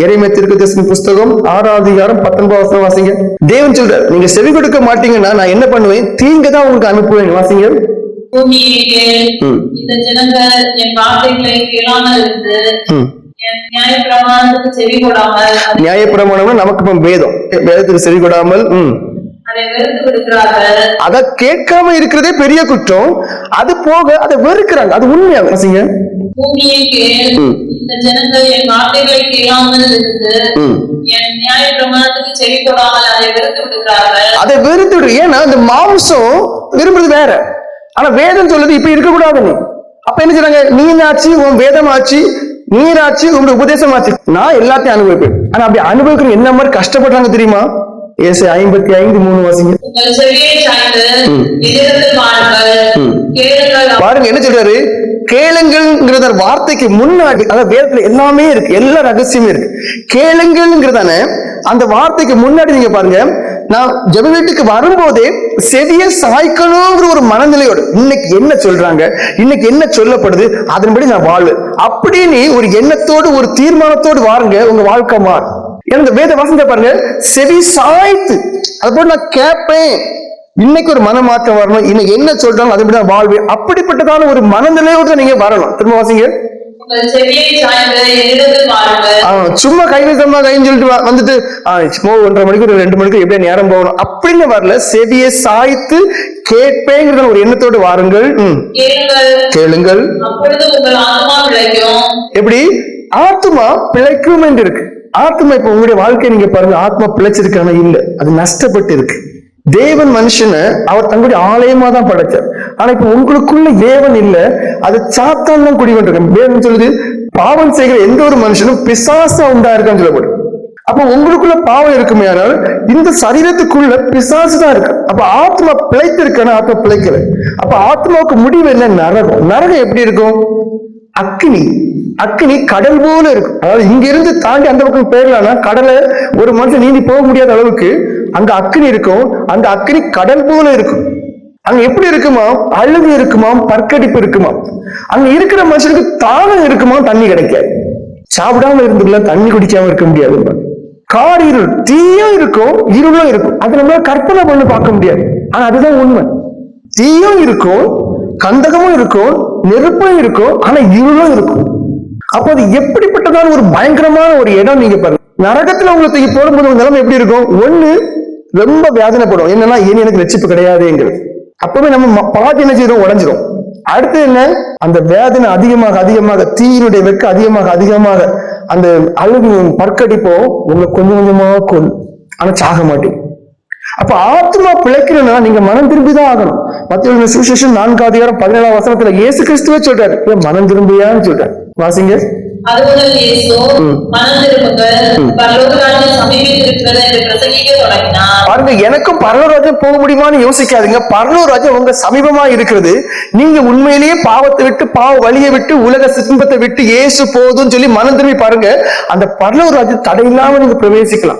இறைமை தீர்க்கதரிசன புஸ்தகம் ஆறாவது அதிகாரம் பத்தொன்பது வசனம் வாசிங்க. தேவன் சொல்றார் நீங்க செவி கொடுக்க மாட்டீங்கன்னா நான் என்ன பண்ணுவேன்? தீங்கு தான் உங்களுக்கு அனுப்புவேன். வாசிங்க. பூமியிலே ம். இந்த ஜனங்கள் என் வார்த்தைகளை கேளாமல் இருந்து ம். என் நியாயப்பிரமாணத்துக்கு செவி கொடாமல் அதை- நியாயப்பிரமாணம்னா நமக்கு இப்ப வேதம். வேதத்துக்கு செவி கொடாமல் அதை கேட்காம இருக்கிறதே பெரிய குற்றம். அது போக அதை வெறுக்கிறாங்க. அது உண்மையா? வாசிங்க. பூமியை கேள் ம். இந்த ஜனங்கள் என் வார்த்தைகளை கேளாமல் இருந்து ம். என் நியாயப்பிரமாணத்துக்கு செவி கொடாமல் அதை வெறுத்து விடுக்கிறார்கள் அதை வெறுத்து விடு. ஏன்னா இந்த மாம்சம் விரும்புறது வேற. ஆனா வேதம் சொல்லுது இப்ப இருக்கக்கூடாது நீ. அப்ப என்ன செய்றாங்க? நீனாச்சு உன் வேதம் ஆச்சு நீராச்சு உங்களுடைய உபதேசம் ஆச்சு நான் எல்லாத்தையும் அனுபவிப்பேன். ஆனா அப்படி அனுபவிக்கிற என்ன மாதிரி கஷ்டப்படுறாங்க தெரியுமா? ஏசு ஐம்பத்தி ஐந்து மூணு வாசிங்க. பாருங்க என்ன சொல்றாரு? கேளுங்கள்ங்கிறத வார்த்தைக்கு முன்னாடி அதாவது வேதத்துல எல்லாமே இருக்கு எல்லா ரகசியமே இருக்கு. கேளுங்கள்ங்கிறதான அந்த வார்த்தைக்கு முன்னாடி நீங்க பாருங்க நான் ஜெப வீட்டுக்கு வரும்போதே செவிய சாய்க்கணுங்கிற ஒரு மனநிலையோடு இன்னைக்கு என்ன சொல்றாங்க இன்னைக்கு என்ன சொல்லப்படுது அதன்படி நான் வாழ்வேன். அப்படின்னு ஒரு எண்ணத்தோடு ஒரு தீர்மானத்தோடு வாருங்க உங்க வாழ்க்கை மாறும். எனக்கு வேத வசந்த பாருங்க செவி சாய்த்து அது போட்டு நான் கேட்பேன் இன்னைக்கு ஒரு மனமாற்றம் வரணும். இன்னைக்கு என்ன சொல்றாங்க அதை நான் வாழ்வேன் அப்படிப்பட்டதான ஒரு மனநிலையோட நீங்க வரணும். திரும்ப வாசிங்க. சும்மா கை வைத்தமா கைன்னு சொல்லிட்டு வந்துட்டு ஒன்றரை மணிக்கு ஒரு ரெண்டு மணிக்கு எப்படியா நேரம் போகணும்? அப்படின்னு வரல. செவியை சாய்த்து கேட்பேங்கிற ஒரு எண்ணத்தோடு வாருங்கள். கேளுங்கள். எப்படி? ஆத்மா பிழைக்கும் என்று இருக்கு. ஆத்மா இப்ப உங்களுடைய வாழ்க்கை நீங்க பாருங்க. ஆத்மா பிழைச்சிருக்கான? இல்ல. அது நஷ்டப்பட்டு இருக்கு. தேவன் மனுஷனை அவர் தங்களுடைய ஆலயமா தான் படைச்சார். ஆனா இப்ப உங்களுக்குள்ள தேவன் இல்ல அது சாத்தான் தான் குடிவென்றிருக்கும் தேவன் சொல்லுது பாவம் செய்கிற எந்த ஒரு மனுஷனும் பிசாசா உண்டா இருக்கான்னு சொல்லப்படும். அப்ப உங்களுக்குள்ள பாவம் இருக்குமே ஆனால் இந்த சரீரத்துக்குள்ள பிசாசு தான் இருக்கு. அப்ப ஆத்மா பிழைத்திருக்கான ஆத்மா பிழைக்கல. அப்ப ஆத்மாவுக்கு முடிவு என்ன? நரகம். நரகம் எப்படி இருக்கும்? அக்னி. அக்னி கடல் போல இருக்கும். அதாவது இங்க இருந்து தாண்டி அந்த பக்கம் போயிடலாம்னா கடலை ஒரு மனுஷன் நீந்தி போக முடியாத அளவுக்கு அங்க அக்னி இருக்கும். அந்த அக்னி கடல் போல இருக்கும். அங்க எப்படி இருக்குமா? அழுகு இருக்குமா? பற்கடிப்பு இருக்குமா? அங்க இருக்கிற மனுஷனுக்கு தாகம் இருக்குமா? தண்ணி கிடைக்காது. சாப்பிடாம இருந்துக்கலாம் தண்ணி குடிக்காம இருக்க முடியாது. கார் இருள் தீயும் இருக்கும் இருளும் இருக்கும். அது நம்மளால கற்பனை பண்ணி பார்க்க முடியாது. ஆனா அதுதான் உண்மை. தீயும் இருக்கும் கந்தகமும் இருக்கும் நெருப்பும் இருக்கும் ஆனா இருளும் இருக்கும். அப்போ அது எப்படிப்பட்டதான ஒரு பயங்கரமான ஒரு இடம் நீங்க பாருங்க. நரகத்துல உங்களை தூக்கி போடும்போது நிலைமை எப்படி இருக்கும்? ஒண்ணு ரொம்ப வேதனைப்படும். என்னன்னா இனி எனக்கு ரட்சிப்பு கிடையாதுங்கிறது அப்பவே நம்ம ம- என்ன செய்யறோம் உடஞ்சிரும். அடுத்து என்ன? அந்த வேதனை அதிகமாக அதிகமாக தீயினுடைய வெக்க அதிகமாக அதிகமாக அந்த அழுகு பற்கடிப்போ உங்களை கொஞ்சம் கொஞ்சமா கொள்ளும் ஆனா சாக மாட்டேன். அப்ப ஆத்மா பிழைக்கணும்னா நீங்க மனம் திரும்பிதான் ஆகணும். மத்திய சுவிசேஷன் நான்கு அதிகாரம் பதினேழாம் வசனத்துல இயேசு கிறிஸ்துவே சொல்றாரு. மனம் திரும்பியான்னு சொல்றாரு. வாசிங்க. அது முதல் இயேசு மனம் திரும்புங்கள் பரலோக ராஜ்யம் சமீபித்திருக்கிறது என்று பிரசங்கிக்க தொடங்கினார். பாருங்க எனக்கும் பரலோராஜ்யம் போக முடியுமான்னு யோசிக்காதீங்க. பரலோராஜ்யம் உங்க சமீபமா இருக்கிறது. நீங்க உண்மையிலேயே பாவத்தை விட்டு பாவ வழியை விட்டு உலக சிம்பத்தை விட்டு இயேசு போதும்னு சொல்லி மனம் திரும்பி பாருங்க. அந்த பரலோராஜ்யம் தடையில்லாம நீங்க பிரவேசிக்கலாம்.